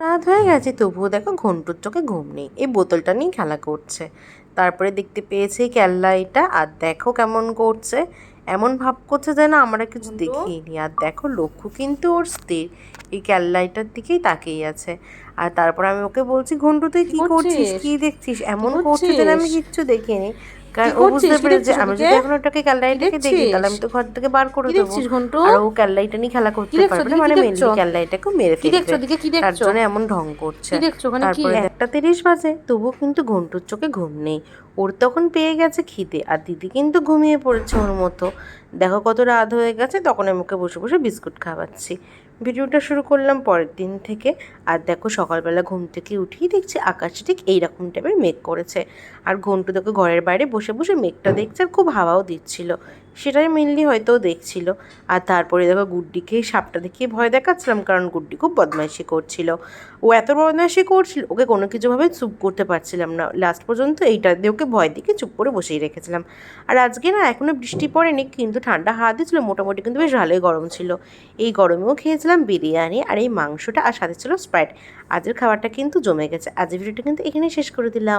রাত হয়ে গেছে তবুও দেখো ঘন্টুর চোখে ঘুম নেই। এই বোতলটা নিয়ে খেলা করছে। তারপরে দেখতে পেয়েছে এই ক্যাল্লাইটা আর দেখো কেমন করছে। এমন ভাব করছে যেন আমরা কিছু দেখিনি। আর দেখো লক্ষ্য কিন্তু ওর স্থির। এই ক্যাল্লাইটার দিকেই তাকিয়ে আছে। আর তারপর আমি ওকে বলছি ঘন্টু তুই কি করছিস? কি দেখছিস? এমন করছিস যেন আমি কিচ্ছু দেখিনি। কারণ ও বুঝতে পেরেছে আমি যদি এখন ওটাকে ক্যাল্লাইটাকে দেখি তাহলে আমি তো ঘর থেকে বার করে দেবো। ঘন্টু? আর ও ক্যাল্লাইটা নিয়ে খেলা করতে? পারবে না মানে মেনলি দেখছ? মেরে ফেলবে। তার জন্য এমন ঢং করছে। দেখছ তারপরে একটা তিরিশ বাজে তবুও কিন্তু ঘন্টুর চোখে ঘুম নেই। ওর তখন পেয়ে গেছে খিদে আর দিদি কিন্তু ঘুমিয়ে পড়েছে ওর মতো। দেখো কত রাত হয়ে গেছে, তখন আমি ওকে বসে বসে বিস্কুট খাওয়াচ্ছি। ভিডিওটা শুরু করলাম পরের দিন থেকে। আর দেখো সকালবেলা ঘুম থেকে উঠেই দেখছি আকাশে ঠিক এইরকম টাইপের মেঘ করেছে। আর ঘন্টু দেখো ঘরের বাইরে বসে বসে মেঘটা দেখছে আর খুব হাওয়াও দিচ্ছিল। সেটাই মেনলি হয়তো দেখছিল। আর তারপরে দেখো গুড্ডিকে সাপটা দেখিয়ে ভয় দেখাচ্ছিলাম কারণ গুড্ডি খুব বদমাইশি করছিল। ও এত বদমাইশি করছিল, ওকে কোনো কিছুভাবে চুপ করতে পারছিলাম না। লাস্ট পর্যন্ত এইটা দিয়ে ওকে ভয় দিকে চুপ করে বসেই রেখেছিলাম। আর আজকে না এখনও বৃষ্টি পড়েনি, কিন্তু ঠান্ডা হাওয়া দিয়েছিল, মোটামুটি কিন্তু বেশ ভালোই গরম ছিল। এই গরমেও খেয়েছিলাম বিরিয়ানি আর এই মাংসটা আর সাথে ছিল স্প্রাইট আজের খাবারটা কিন্তু জমে গেছে। আজকের ভিডিওটা কিন্তু এখানেই শেষ করে দিলাম।